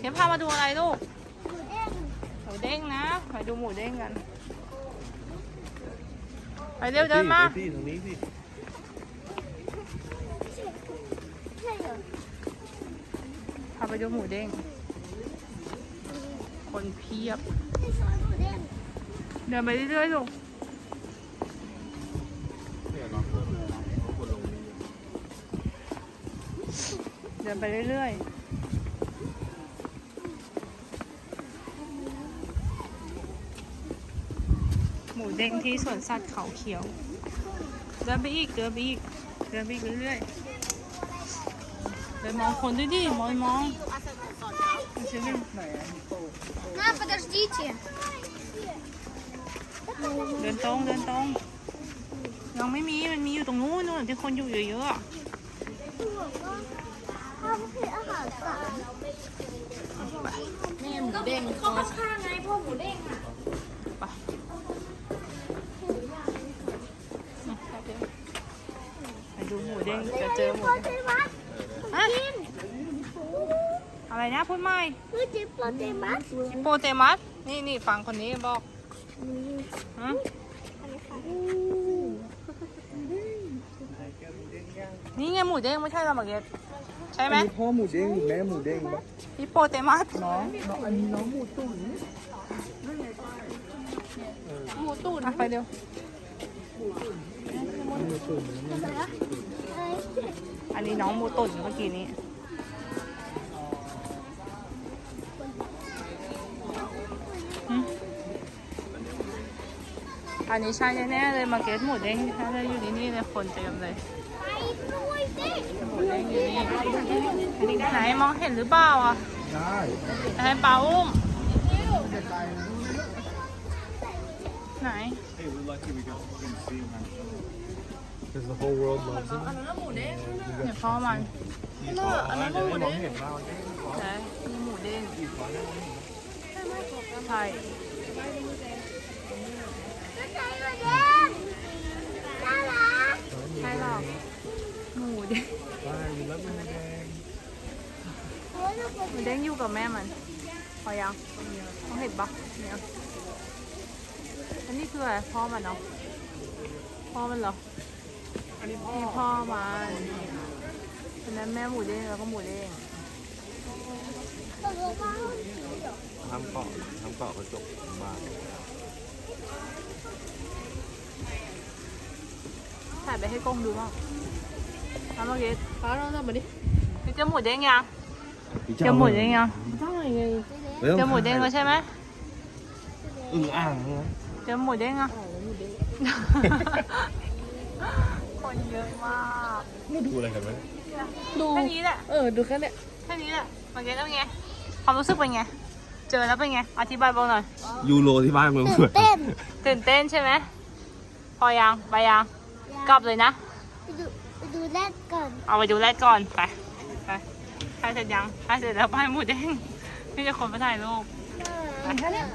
เดี๋ยวพามาดูอะไรลูกหมูเด้งหมูเด้งนะ ไปดูหมูเด้งกัน ไปเร็วเดินมา พี่ตรงนี้พี่ใช่เหรอพาไปดูหมูเด้ง คนเพียบไม่ใช่หมูเด้งเดินไปเรื่อยๆลูกเนี่ยน้องเพิ่มเลยนะเขาคนลงนี้เดินไปเรื่อยๆ มูเด้งที่สวนสัตว์เขาเขียวเดินไปอีกเดินไปอีกเดินไปอีกเรื่อยๆไปมองคนด้วยดิมองมองเชลิม На, подождите. เดินตรงเดินตรงยังไม่มีมันมีอยู่ตรงนู้นนู่นที่คนอยู่เยอะๆอะแม่หมูเด้งเขาข้างไงพวกหมูเด้งอะ ดูหมูเด้งจะเจอหมูโปเด้งเตมัสฮะอะไรนะพูดไม่รู้จักโปเตมัสฮิปโปเตมัสนี่นี่ฟังคนนี้บอกฮะนี่ไงหมูเด้งไม่ใช่เหรอหมาเกตใช่ไหมอันนี้พ่อหมูเด้งหรือแม่หมูเด้งปะฮิปโปเตมัสน้องน้องอันนี้น้องหมูตุ๋นหมูตูดไปเร็วหมูตุ๋น อันนี้น้องมูตุ่นเมื่อกี้นี้ อันนี้ใช่แน่ๆเลยมาเก็ตหมูเด้งถ้าได้อยู่ที่นี่เลยคนเต็มเลยหมูเด้งอยู่นี่ไหนมองเห็นหรือเปล่าอะได้ให้ปลาอุ้มไหน Hey, we're lucky we got to see him. Because the whole world loves him. เดี๋ยวพ่อมันอันนั้นจะได้มองเห็นว่าใช่มีหมูเด้งใช่ใช่หมูเด้งน่ารักใช่หรอกหมูเด้งใช่มีรถมันแดงโอ้ยลูกหมูเด้งอยู่กับแม่มันพอยังต้องเห็นปะเนี่ยอันนี้คืออะไรพ่อมันเนาะพ่อมันเหรอ อันนี้พ่อนี่พ่อมันอันนั้นแม่หมูเด้งแล้วก็หมูเด้งตกลงมาทำเกาะทำเกาะกระจกบ้านถ่ายไปให้กล้องดูบ้างทำเมื่อกี้ฟ้าเราทำมาดิเจอหมูเด้งยังเจอหมูเด้งยังเจอหมูเด้งแล้วใช่ไหมอึ่งอ่างนะเจอหมูเด้งอะ คนเยอะมากมาดูอะไรกันไหมดูแค่นี้แหละ เออ ดูแค่เนี้ยแค่นี้แหละเมื่อกี้แล้วเป็นไง ความรู้สึกเป็นไง เจอแล้วเป็นไง อธิบายบอกหน่อย ยูโรที่บ้านเมืองตื่นเต้น ตื่นเต้นใช่ไหม พอยัง ไปยัง กลับเลยนะ ไปดูไปดูแรกก่อน เอาไปดูแรกก่อน ไป ไปใครเสร็จยังใครเสร็จแล้วไปหมูเด้งนี่จะคนไปถ่ายรูปเออ